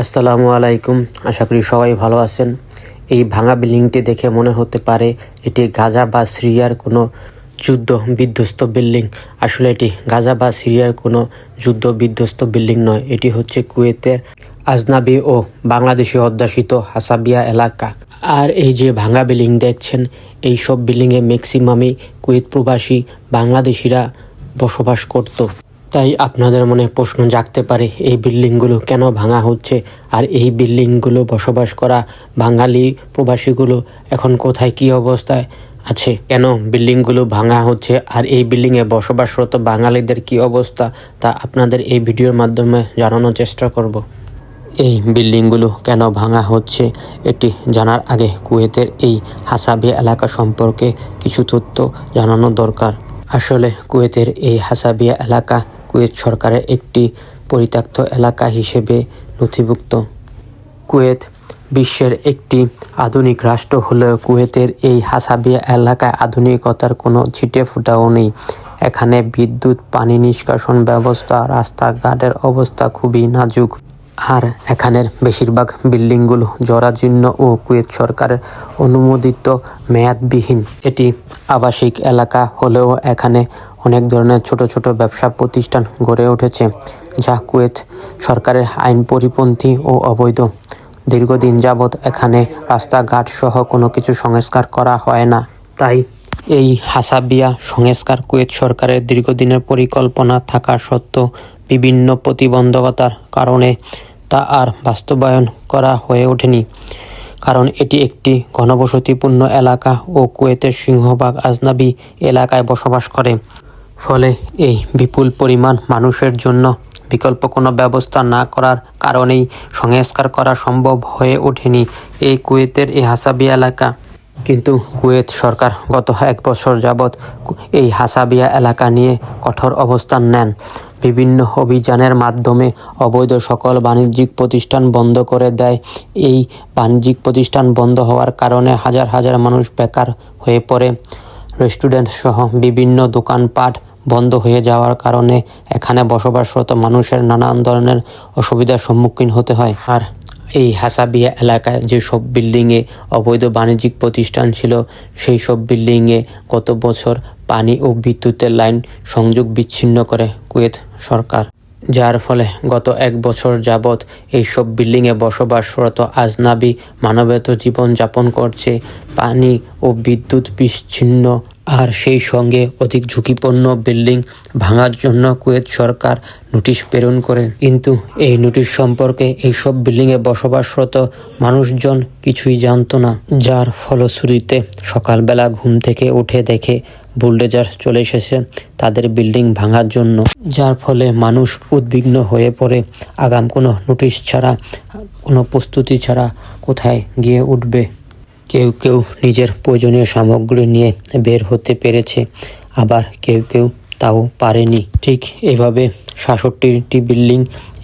আসসালামু আলাইকুম। আশা করি সবাই ভালো আছেন। এই ভাঙা বিল্ডিংটি দেখে মনে হতে পারে এটি গাজা বা সিরিয়ার কোনো যুদ্ধ বিধ্বস্ত বিল্ডিং। আসলে এটি গাজা বা সিরিয়ার কোনো যুদ্ধ বিধ্বস্ত বিল্ডিং নয়। এটি হচ্ছে কুয়েতের আজনাবি ও বাংলাদেশে অধ্যাসিত হাসাবিয়া এলাকা। আর এই যে ভাঙা বিল্ডিং দেখছেন, এই সব বিল্ডিংয়ে ম্যাক্সিমামই কুয়েত প্রবাসী বাংলাদেশিরা বসবাস করত। তাই আপনাদের মনে প্রশ্ন জাগতে পারে, এই বিল্ডিংগুলো কেন ভাঙা হচ্ছে? আর এই বিল্ডিংগুলো বসবাস করা বাঙালি প্রবাসীগুলো এখন কোথায় কি অবস্থায় আছে? কেন বিল্ডিংগুলো ভাঙা হচ্ছে আর এই বিল্ডিংয়ে বসবাসরত বাঙালিদের কি অবস্থা? তা আপনাদের এই ভিডিওর মাধ্যমে জানানোর চেষ্টা করব। এই বিল্ডিংগুলো কেন ভাঙা হচ্ছে? এটি জানার আগে কুয়েতের এই হাসাবিয়া এলাকা সম্পর্কে কিছু তথ্য জানানো দরকার। আসলে কুয়েতের এই হাসাবিয়া এলাকা কুয়েত সরকারের একটি পরিত্যক্ত এলাকা হিসেবে নথিভুক্ত। কুয়েত বিশ্বের একটি আধুনিক রাষ্ট্র হলেও কুয়েতের এই হাসাবিয়া এলাকায় আধুনিকতার কোনো ছিটে ফোটাও নেই। এখানে বিদ্যুৎ, পানি নিষ্কাশন ব্যবস্থা, রাস্তাঘাটের অবস্থা খুবই নাজুক। আর এখানের বেশিরভাগ বিল্ডিংগুলো জরাজীর্ণ ও কুয়েত সরকারের অনুমোদিত মেয়াদবিহীন। এটি আবাসিক এলাকা হলেও এখানে অনেক ধরনের ছোট ছোট ব্যবসা প্রতিষ্ঠান গড়ে উঠেছে, যা কুয়েত সরকারের আইন পরিপন্থী ও অবৈধ। দীর্ঘদিন যাবৎ এখানে রাস্তাঘাট সহ কোনো কিছু সংস্কার করা হয় না। তাই এই হাসাবিয়া সংস্কার কুয়েত সরকারের দীর্ঘদিনের পরিকল্পনা থাকা সত্ত্বেও বিভিন্ন প্রতিবন্ধকতার কারণে তা আর বাস্তবায়ন করা হয়ে ওঠেনি। কারণ এটি একটি ঘনবসতিপূর্ণ এলাকা ও কুয়েতের সিংহভাগ আজনাবি এলাকায় বসবাস করে। ফলে এই বিপুল পরিমাণ মানুষের জন্য বিকল্প কোনো ব্যবস্থা না করার কারণেই সংস্কার করা সম্ভব হয়ে ওঠেনি এই কুয়েতের এই হাসাবিয়া এলাকা। কিন্তু কুয়েত সরকার গত এক বছর যাবৎ এই হাসাবিয়া এলাকা নিয়ে কঠোর অবস্থান নেন। বিভিন্ন অভিযানের মাধ্যমে অবৈধ সকল বাণিজ্যিক প্রতিষ্ঠান বন্ধ করে দেয়। এই বাণিজ্যিক প্রতিষ্ঠান বন্ধ হওয়ার কারণে হাজার হাজার মানুষ বেকার হয়ে পড়ে। রেস্টুরেন্ট সহ বিভিন্ন দোকানপাট বন্ধ হয়ে যাওয়ার কারণে এখানে বসবাসরত মানুষের নানান ধরনের অসুবিধার সম্মুখীন হতে হয়। আর এই হাসাবিয়া এলাকায় যেসব বিল্ডিংয়ে অবৈধ বাণিজ্যিক প্রতিষ্ঠান ছিল, সেই সব বিল্ডিংয়ে গত বছর পানি ও বিদ্যুতের লাইন সংযোগ বিচ্ছিন্ন করে কুয়েত সরকার। যার ফলে গত এক বছর যাবৎ এইসব বিল্ডিংয়ে বসবাসরত আজনাবি মানবেত জীবন যাপন করছে। পানি ও বিদ্যুৎ বিচ্ছিন্ন আর সেই সঙ্গে অধিক ঝুঁকিপূর্ণ বিল্ডিং ভাঙার জন্য কুয়েত সরকার নোটিশ প্রেরণ করে। কিন্তু এই নোটিশ সম্পর্কে এইসব বিল্ডিংয়ে বসবাসরত মানুষজন কিছুই জানতো না। যার ফলশ্রুতিতে সকালবেলা ঘুম থেকে উঠে দেখে বুলডেজার চলে এসেছে তাদের বিল্ডিং ভাঙার জন্য। যার ফলে মানুষ উদ্বিগ্ন হয়ে পড়ে। আগাম কোনো নোটিশ ছাড়া, কোনো প্রস্তুতি ছাড়া কোথায় গিয়ে উঠবে? কেউ কেউ নিজের প্রয়োজনীয় সামগ্রী নিয়ে বের হতে পেরেছে, আবার কেউ কেউ তাও পারেনি। ঠিক এভাবে সাতষট্টিটি বিল্ডিং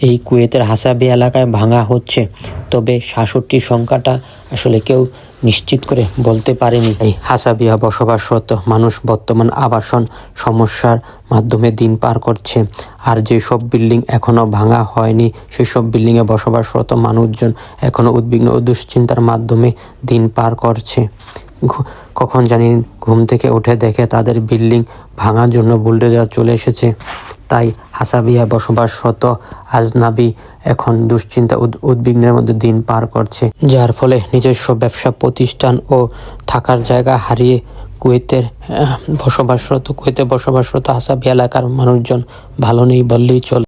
এই কুয়েতের হাসাবি এলাকায় ভাঙা হচ্ছে, তবে সাতষট্টির সংখ্যাটা আসলে কেউ নিশ্চিত করে বলতে পারেনি। এই হাসাবিয়া বসবাসরত মানুষ বর্তমান আবাসন সমস্যার মাধ্যমে দিন পার করছে। আর যেসব বিল্ডিং এখনও ভাঙা হয়নি, সেসব বিল্ডিংয়ে বসবাসরত মানুষজন এখনও উদ্বিগ্ন ও দুশ্চিন্তার মাধ্যমে দিন পার করছে। কখন জানি ঘুম থেকে উঠে দেখে তাদের বিল্ডিং ভাঙার জন্য বুলডোজার চলে এসেছে। তাই হাসাবিয়া বসবাসরত আজনাবি এখন দুশ্চিন্তা উদ্বিগ্নের মধ্যে দিন পার করছে। যার ফলে নিজস্ব ব্যবসা, প্রতিষ্ঠান ও থাকার জায়গা হারিয়ে কুয়েতের বসবাসরত কুয়েতে বসবাসরত আসাবি এলাকার মানুষজন ভালো নেই বললেই চলে।